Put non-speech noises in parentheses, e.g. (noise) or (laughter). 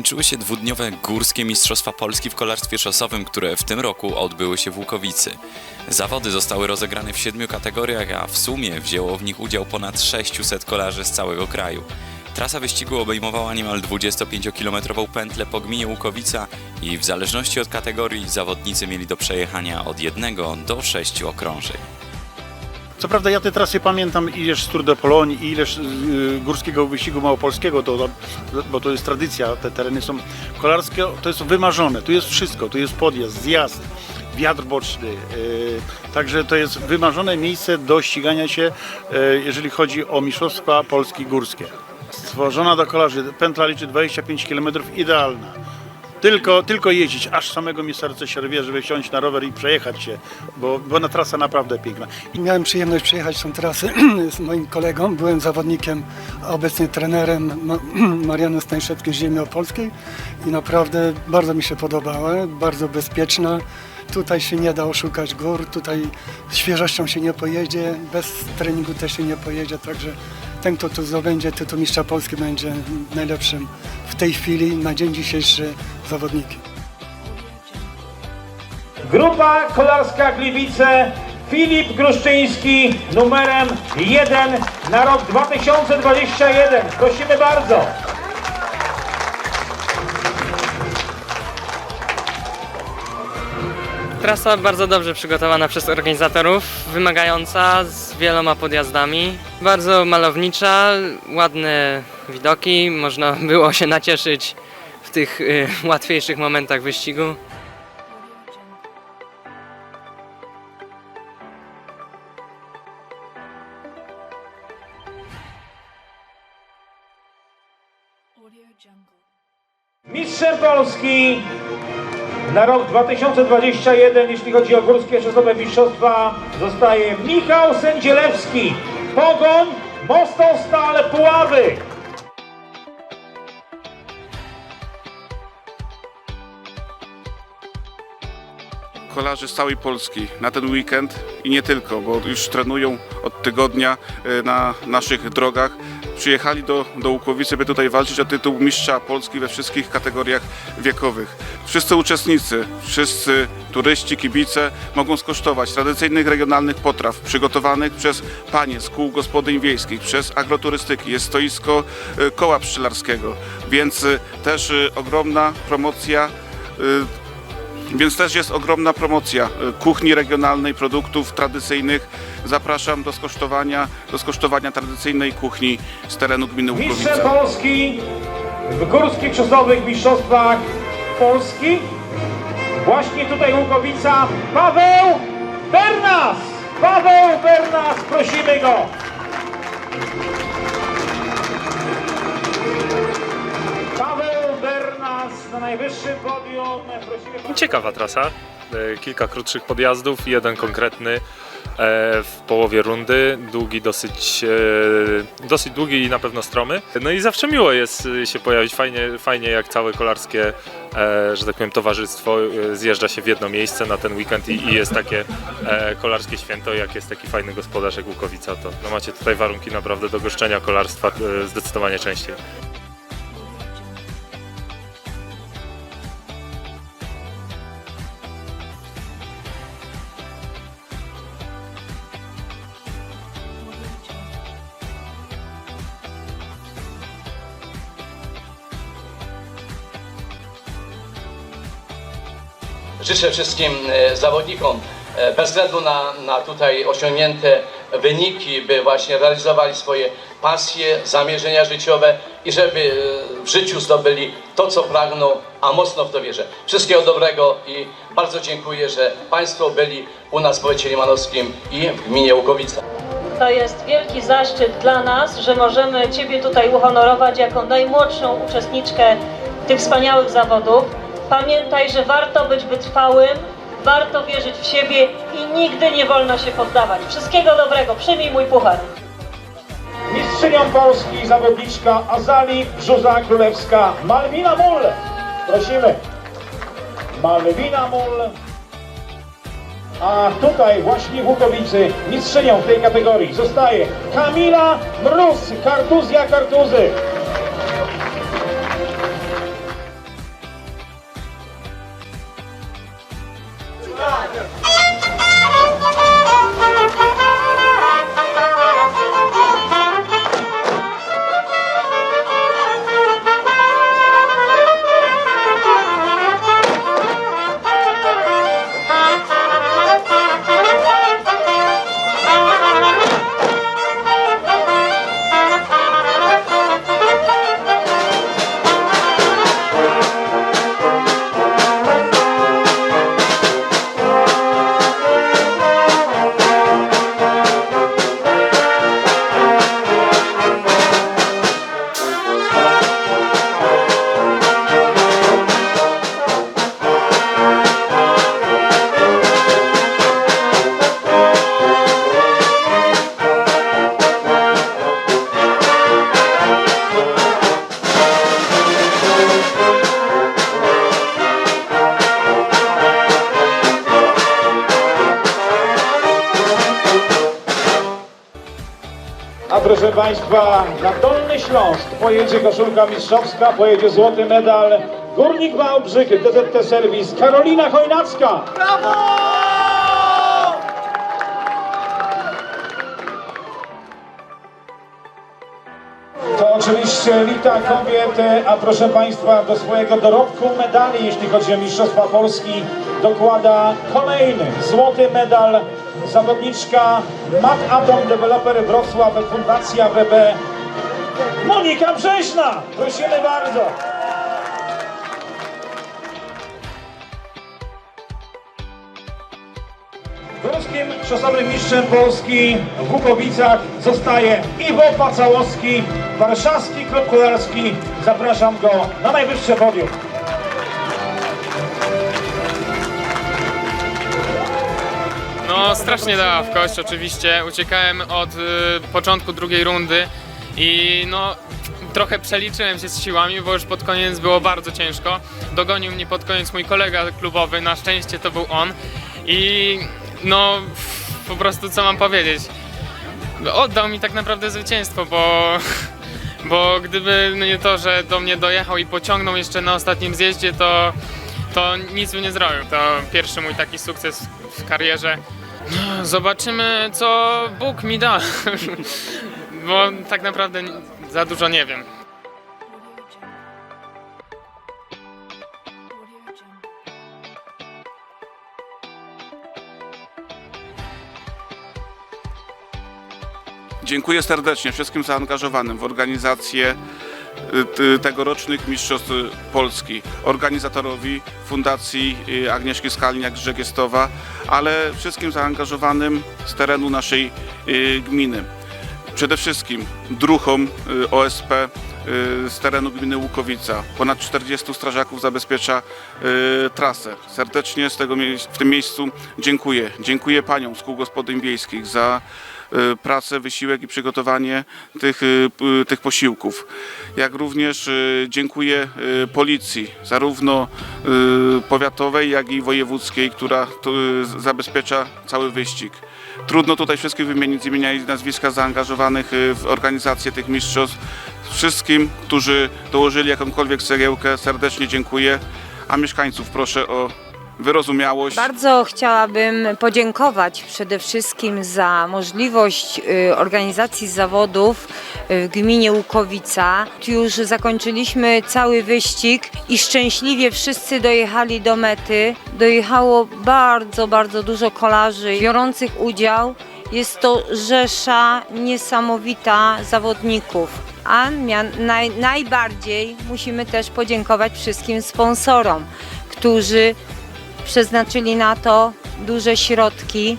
Zakończyły się dwudniowe górskie Mistrzostwa Polski w kolarstwie szosowym, które w tym roku odbyły się w Łukowicy. Zawody zostały rozegrane w siedmiu kategoriach, a w sumie wzięło w nich udział ponad 600 kolarzy z całego kraju. Trasa wyścigu obejmowała niemal 25-kilometrową pętlę po gminie Łukowica i w zależności od kategorii zawodnicy mieli do przejechania od jednego do sześciu okrążeń. Co prawda ja te trasy pamiętam ileż z Tour de Pologne ileż y, górskiego wyścigu małopolskiego, to, bo to jest tradycja, te tereny są kolarskie, to jest wymarzone, tu jest wszystko, tu jest podjazd, zjazd, wiatr boczny, y, także to jest wymarzone miejsce do ścigania się, y, jeżeli chodzi o Mistrzostwa Polski Górskie. Stworzona do kolarzy, pętla liczy 25 km, idealna. Tylko, tylko jeździć, aż samego mi serce się rwie, żeby wsiąść na rower i przejechać się, bo, bo na trasa naprawdę piękna. Miałem przyjemność przejechać tą trasę (clears throat) z moim kolegą. Byłem zawodnikiem, a obecnie trenerem Ma- (clears throat) Mariany Stańszewskiej z Ziemi Opolskiej i naprawdę bardzo mi się podobała, bardzo bezpieczna. Tutaj się nie da oszukać gór, tutaj świeżością się nie pojedzie, bez treningu też się nie pojedzie, także ten, kto tu zdobędzie tytuł mistrza Polski będzie najlepszym w tej chwili, na dzień dzisiejszy zawodnikiem. Grupa kolarska Gliwice Filip Gruszczyński numerem 1 na rok 2021. Prosimy bardzo. Trasa bardzo dobrze przygotowana przez organizatorów, wymagająca z wieloma podjazdami. Bardzo malownicza, ładne widoki, można było się nacieszyć w tych y, łatwiejszych momentach wyścigu. Mistrzem Polski na rok 2021, jeśli chodzi o górskie szosowe mistrzostwa, zostaje Michał Sędzielewski. Pogoń, Mostostal, Puławy. Kolarzy z całej Polski na ten weekend i nie tylko, bo już trenują od tygodnia e, na naszych drogach. Przyjechali do, do Łukowicy, by tutaj walczyć o tytuł mistrza Polski we wszystkich kategoriach wiekowych. Wszyscy uczestnicy, wszyscy turyści, kibice mogą skosztować tradycyjnych regionalnych potraw przygotowanych przez panie z kół gospodyń wiejskich, przez agroturystyki. Jest stoisko e, koła pszczelarskiego, więc e, też ogromna promocja więc też jest ogromna promocja y, kuchni regionalnej, produktów tradycyjnych. Zapraszam do skosztowania, do skosztowania tradycyjnej kuchni z terenu gminy Łukowice. Polski w górskich szosowych mistrzostwach Polski. Właśnie tutaj Łukowica. Paweł Bernas! Paweł Bernas, prosimy go. Ciekawa trasa. E, Kilka krótszych podjazdów, jeden konkretny e, w połowie rundy, długi dosyć, e, dosyć długi i na pewno stromy. No i zawsze miło jest się pojawić, fajnie, fajnie jak całe kolarskie, że tak powiem, towarzystwo zjeżdża się w jedno miejsce na ten weekend i, jest takie kolarskie święto, jak jest taki fajny gospodarz jak Łukowica, to no macie tutaj warunki naprawdę do goszczenia kolarstwa zdecydowanie częściej. Życzę wszystkim e, zawodnikom, e, bez względu na, na tutaj osiągnięte wyniki, by właśnie realizowali swoje pasje, zamierzenia życiowe i żeby e, w życiu zdobyli to, co pragną, a mocno w to wierzę. Wszystkiego dobrego i bardzo dziękuję, że Państwo byli u nas w powiecie limanowskim i w gminie Łukowica. To jest wielki zaszczyt dla nas, że możemy Ciebie tutaj uhonorować jako najmłodszą uczestniczkę tych wspaniałych zawodów. Pamiętaj, że warto być wytrwałym, warto wierzyć w siebie i nigdy nie wolno się poddawać. Wszystkiego dobrego, przyjmij mój puchar. Mistrzynią Polski zawodniczka Azali Brzuza Królewska Malwina Mull. Prosimy. Malwina Mull. A tutaj właśnie w Łukowicy mistrzynią w tej kategorii zostaje Kamila Mróz, Kartuzja Kartuzy. Państwa, na Dolny Śląsk pojedzie koszulka mistrzowska, pojedzie złoty medal. Górnik Wałbrzych, DZT Serwis, Karolina Chojnacka. To oczywiście wita kobiet, a proszę Państwa, do swojego dorobku medali, jeśli chodzi o Mistrzostwa Polski, dokłada kolejny złoty medal zawodniczka Mat Atom Developer Wrocław, Fundacja BB Monika Brzeźna. Prosimy bardzo. Górskim szosowym mistrzem Polski w Bukowicach zostaje Iwo Pacałowski, warszawski klub kolarski. Zapraszam go na najwyższe podium. No strasznie dała w kość oczywiście. Uciekałem od y, początku drugiej rundy i no trochę przeliczyłem się z siłami, bo już pod koniec było bardzo ciężko. Dogonił mnie pod koniec mój kolega klubowy, na szczęście to był on i no po prostu co mam powiedzieć. Oddał mi tak naprawdę zwycięstwo, bo (laughs) bo gdyby nie to, że do mnie dojechał i pociągnął jeszcze na ostatnim zjeździe, to, to nic by nie zrobił. To pierwszy mój taki sukces w karierze. Zobaczymy, co Bóg mi da, (laughs) bo tak naprawdę za dużo nie wiem. Dziękuję serdecznie wszystkim zaangażowanym w organizację tegorocznych Mistrzostw Polski, organizatorowi Fundacji y, Agnieszki Skalniak-Żegiestowa, ale wszystkim zaangażowanym z terenu naszej y, gminy. Przede wszystkim druhom y, OSP y, z terenu gminy Łukowica. Ponad 40 strażaków zabezpiecza y, trasę. Serdecznie z tego, w tym miejscu dziękuję. Dziękuję paniom z kół gospodyń wiejskich za y, pracę, wysiłek i przygotowanie tych, y, p- tych posiłków. Jak również y, dziękuję y, policji, zarówno y, powiatowej, jak i wojewódzkiej, która y, zabezpiecza cały wyścig. Trudno tutaj wszystkich wymienić z imienia i nazwiska zaangażowanych y, w organizację tych mistrzostw. Wszystkim, którzy dołożyli jakąkolwiek cegiełkę, serdecznie dziękuję. A mieszkańców proszę o wyrozumiałość. Bardzo chciałabym podziękować przede wszystkim za możliwość y, organizacji zawodów y, w gminie Łukowica. Już zakończyliśmy cały wyścig i szczęśliwie wszyscy dojechali do mety. Dojechało bardzo, bardzo dużo kolarzy biorących udział. Jest to rzesza niesamowita zawodników. A naj, najbardziej musimy też podziękować wszystkim sponsorom, którzy przeznaczyli na to duże środki